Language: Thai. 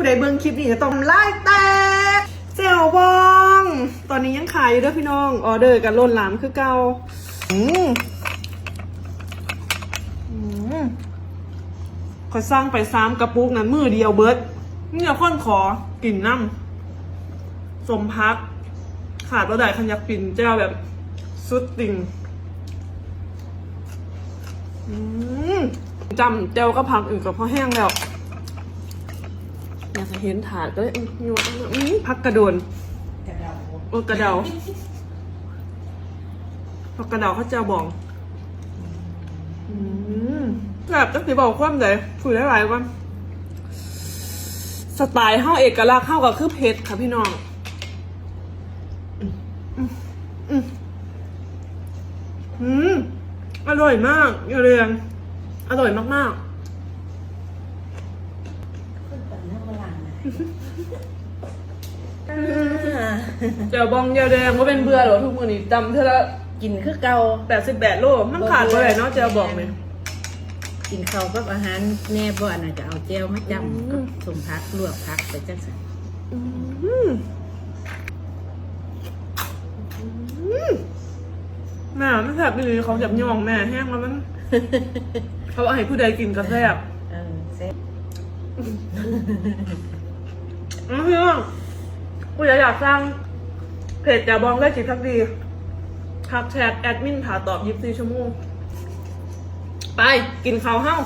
ผู้ใดเบิ่งคลิปนี้จะต้องไล่แตกเจ้าบอง ตอนนี้ยังขายอยู่ด้วยพี่น้อง ออเดอร์กันล้นหลามคือเก่าอืมอืมขอยสร้างไปซ้ำกระปุกนั้นมือเดียวเบิร์ดเนี่ยคนขอกลิ่นน้ำสมพัก ขาดตัวใดคันยักปิ่นเจ้าแบบสุดติ่งอืมจำเจ้าก็พักอื่นกับพ่อแห้งแล้ว อยากจะเห็นถาดก็เลยอยู่อืมพักกระโดนกระเดาเออกระเดาพักกระเดาเขาจ้าบองแบบตั้งแต่บอกความเลยคุยได้หลายวันสไตล์เข้าเอกลักษณ์เข้ากับคือเพชรค่ะพี่น้องอืมอืมอืมอร่อยมากอย่เรียงอร่อยมากขึ้นเป็นเรื่องโบราณนะ ๆ เดี๋ยวบองอยาแดงว่าเป็นเบื่อเหรอทุกมือนี่จำเท่าละกินคือเก่าแปดสิบแปดโลมันขาดไปไหนเนาะเจ้าบอกเลยกินข้าวกับอาหารแน่บ่อันน่ะจะเอาเจียวมาจำอืมกับสมพักลวกพักไปจังสันอืมอืมแม่ไม่แซ่บดีเขาจับยองแม่แห้งแล้วมัน เขาเอาให้ผู้ใดกินก็แซ่บเออเซ็ต อืมพี่น้องกูอยากอยากสร้างเพจแต่บองได้จิตทักดีทักแชทแอดมินถาตอบยิบสี่ชั่วโมง ไปกินข้าวเฮ้า